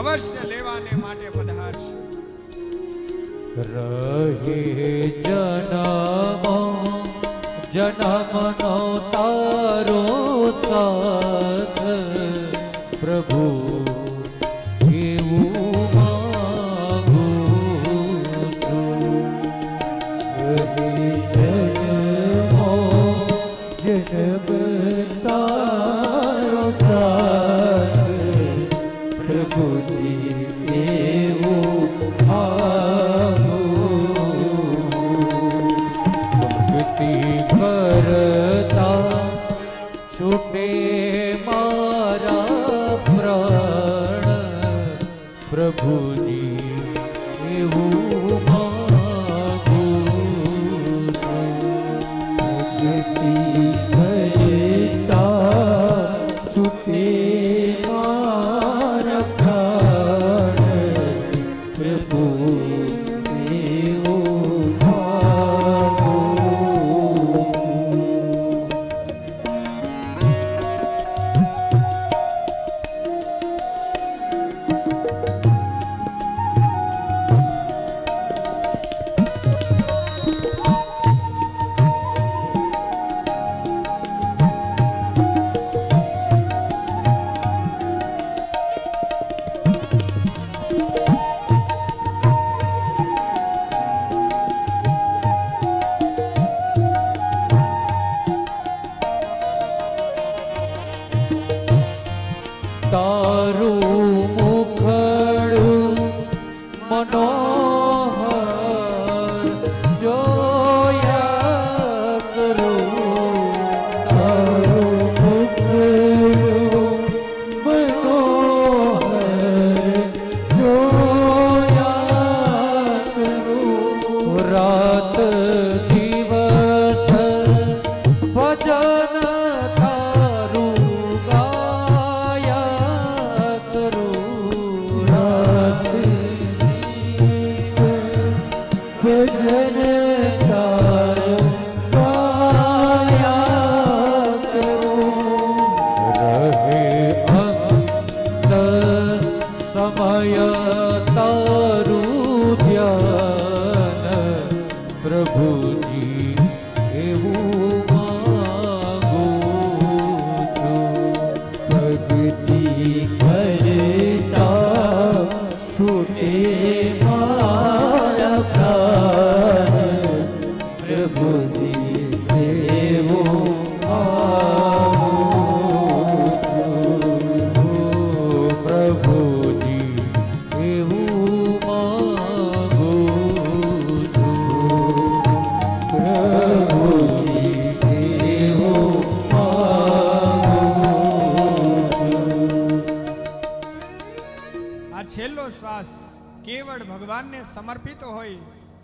અવશ્ય લેવાને માટે પધારશે. રહે જનમ, જનમનો તારો સાથ. પ્રભુ, એવું માંગુ છું. જનમો, જનમ તારો પ્રભુજી એવું ભક્તિ કરતા છૂટે મારા પ્રાણ પ્રભુજી પ્રભુ તારું મુખડું મનોહર જોયા કરું. તારું મુખડું મનોહર જોયા કરું. રાત સમય તારું ધ્યાન પ્રભુજી એવું માંગું છું છેલ્લો શ્વાસ કેવળ ભગવાનને સમર્પિત હોય